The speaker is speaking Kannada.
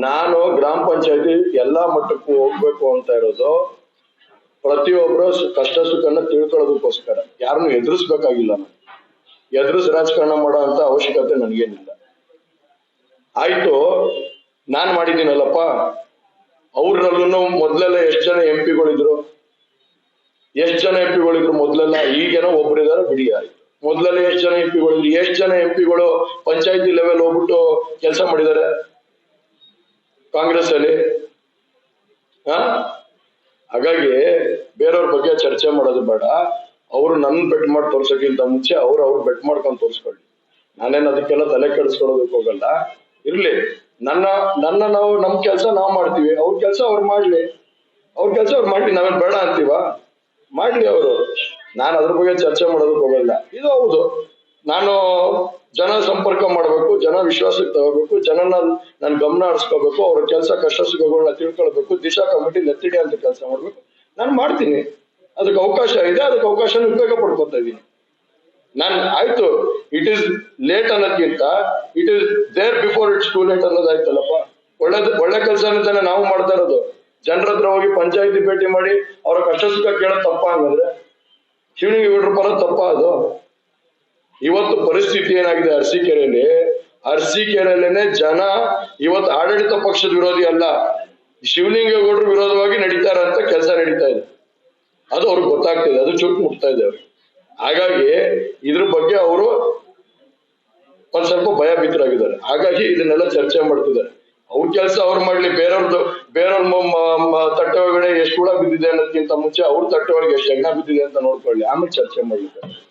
ನಾನು ಗ್ರಾಮ ಪಂಚಾಯತಿ ಎಲ್ಲಾ ಮಟ್ಟಕ್ಕೂ ಹೋಗ್ಬೇಕು ಅಂತ ಇರೋದು ಪ್ರತಿಯೊಬ್ಬರು ಕಷ್ಟ ಸುಖನ ತಿಳ್ಕೊಳ್ಳೋದಕ್ಕೋಸ್ಕರ. ಯಾರನ್ನು ಎದುರಿಸ್ಬೇಕಾಗಿಲ್ಲ ನಾನು. ಎದುರಿಸ್ ರಾಜಕಾರಣ ಮಾಡೋ ಅಂತ ಅವಶ್ಯಕತೆ ನನಗೇನಿಲ್ಲ. ಆಯ್ತು, ನಾನ್ ಮಾಡಿದ್ದೀನಲ್ಲಪ್ಪ. ಅವ್ರಲ್ಲೂ ಮೊದ್ಲೆಲ್ಲ ಎಷ್ಟು ಜನ ಎಂ ಪಿಗಳಿದ್ರು? ಎಷ್ಟು ಜನ ಎಂ ಪಿಗಳಿದ್ರು ಮೊದ್ಲೆಲ್ಲ? ಈಗೇನೋ ಒಬ್ರಿದಾರೆ, ಬಿಡಿ ಆಯ್ತು ಮೊದ್ಲೆಲ್ಲ ಎಷ್ಟು ಜನ ಎಂ ಪಿಗಳಿದ್ರು? ಎಷ್ಟು ಜನ ಎಂ ಪಿಗಳು ಪಂಚಾಯತಿ ಲೆವೆಲ್ ಹೋಗ್ಬಿಟ್ಟು ಕೆಲಸ ಮಾಡಿದ್ದಾರೆ? ಕಾಂಗ್ರೆಸ್ ಅಲ್ಲಿ ಹಾಗಾಗಿ ಬೇರೆಯವ್ರ ಬಗ್ಗೆ ಚರ್ಚೆ ಮಾಡೋದು ಬೇಡ. ಅವ್ರು ನನ್ ಬೆಟ್ ಮಾಡಿ ತೋರ್ಸೋಕ್ಕಿಂತ ಮುಂಚೆ ಅವ್ರು ಅವ್ರು ಬೆಟ್ ಮಾಡ್ಕೊಂಡು ತೋರ್ಸ್ಕೊಳ್ಳಿ. ನಾನೇನು ಅದಕ್ಕೆಲ್ಲ ತಲೆ ಕೆಡಿಸ್ಕೊಳ್ಳೋದಕ್ಕೆ ಹೋಗಲ್ಲ. ಇರ್ಲಿ. ನನ್ನ ನನ್ನ ನಾವು, ನಮ್ ಕೆಲಸ ನಾವು ಮಾಡ್ತೀವಿ. ಅವ್ರ ಕೆಲಸ ಅವ್ರು ಮಾಡ್ಲಿ. ಅವ್ರ ಕೆಲಸ ಅವ್ರು ಮಾಡ್ಲಿ. ನಾವೇನ್ ಬೇಡ ಅಂತೀವ? ಮಾಡ್ಲಿ ಅವರು. ನಾನು ಅದ್ರ ಬಗ್ಗೆ ಚರ್ಚೆ ಮಾಡೋದಕ್ಕೆ ಹೋಗಲ್ಲ. ಇದು ಹೌದು. ನಾನು ಜನ ಸಂಪರ್ಕ ಮಾಡ್ಬೇಕು, ಜನ ವಿಶ್ವಾಸಕ್ಕೆ ತಗೋಬೇಕು, ಜನನ ನಾನು ಗಮನ ಹರಿಸ್ಕೋಬೇಕು, ಅವ್ರ ಕೆಲಸ ಕಷ್ಟ ಸುಖಗಳನ್ನ ತಿಳ್ಕೊಳ್ಬೇಕು, ದಿಶಾ ಕಮಿಟಿ ನೆತ್ತಿಡಿ ಅಂತ ಕೆಲಸ ಮಾಡ್ಬೇಕು. ನಾನು ಮಾಡ್ತೀನಿ. ಅದಕ್ಕೆ ಅವಕಾಶ ಇದೆ, ಅದಕ್ಕೆ ಅವಕಾಶ ಉಪಯೋಗ ಪಡ್ಕೊತಾ ಇದ್ದೀನಿ. ನಾನು ಆಯ್ತು ಇಟ್ ಇಸ್ ಲೇಟ್ ಅನ್ನೋದ್ಕಿಂತ it is there before it's too late ಅನ್ನೋದಾಯ್ತಲ್ಲಪ್ಪ ಒಳ್ಳೇದ್, ಒಳ್ಳೆ ಕೆಲಸ ಅನ್ನೋದನ್ನ ನಾವು ಮಾಡ್ತಾ ಇರೋದು. ಜನರ ಹತ್ರ ಹೋಗಿ ಪಂಚಾಯತಿ ಭೇಟಿ ಮಾಡಿ, ಅವ್ರ ಕಷ್ಟ ಸುಖ ಕೇಳೋದು ತಪ್ಪ ಹಂಗಂದ್ರೆ ಶಿವನಿಗೆ ಇವ್ರ ಬರೋದು ತಪ್ಪ ಅದು. ಇವತ್ತು ಪರಿಸ್ಥಿತಿ ಏನಾಗಿದೆ ಅರಸೀಕೆರೆಯಲ್ಲಿ ಅರಸೀಕೆರೆಯಲ್ಲೇನೆ ಜನ ಇವತ್ತು ಆಡಳಿತ ಪಕ್ಷದ ವಿರೋಧಿ ಅಲ್ಲ. ಶಿವಲಿಂಗೇಗೌಡರು ವಿರೋಧವಾಗಿ ನಡೀತಾರ ಅಂತ ಕೆಲಸ ನಡೀತಾ ಇದೆ. ಅದು ಅವ್ರಿಗೆ ಗೊತ್ತಾಗ್ತಿದೆ ಅದು ಚುಟ್ಟು ಮುಟ್ತಾ ಇದೆ ಅವ್ರಿಗೆ. ಹಾಗಾಗಿ ಇದ್ರ ಬಗ್ಗೆ ಅವರು ಒಂದ್ ಸ್ವಲ್ಪ ಭಯ ಭೀತರಾಗಿದ್ದಾರೆ ಹಾಗಾಗಿ ಇದನ್ನೆಲ್ಲ ಚರ್ಚೆ ಮಾಡ್ತಿದ್ದಾರೆ. ಅವ್ರ ಕೆಲಸ ಅವ್ರು ಮಾಡ್ಲಿ. ಬೇರೆಯವ್ರದ್ದು ಬೇರೆಯವ್ರ ತಟ್ಟೆ ಒಳಗಡೆ ಎಷ್ಟು ಹುಳ ಬಿದ್ದಿದೆ ಅನ್ನೋದಕ್ಕಿಂತ ಮುಂಚೆ ಅವ್ರ ತಟ್ಟೆ ಒಳಗೆ ಎಷ್ಟು ಎಣ್ಣ ಬಿದ್ದಿದೆ ಅಂತ ನೋಡ್ಕೊಳ್ಳಿ. ಆಮೇಲೆ ಚರ್ಚೆ ಮಾಡ್ಲಿಕ್ಕೆ.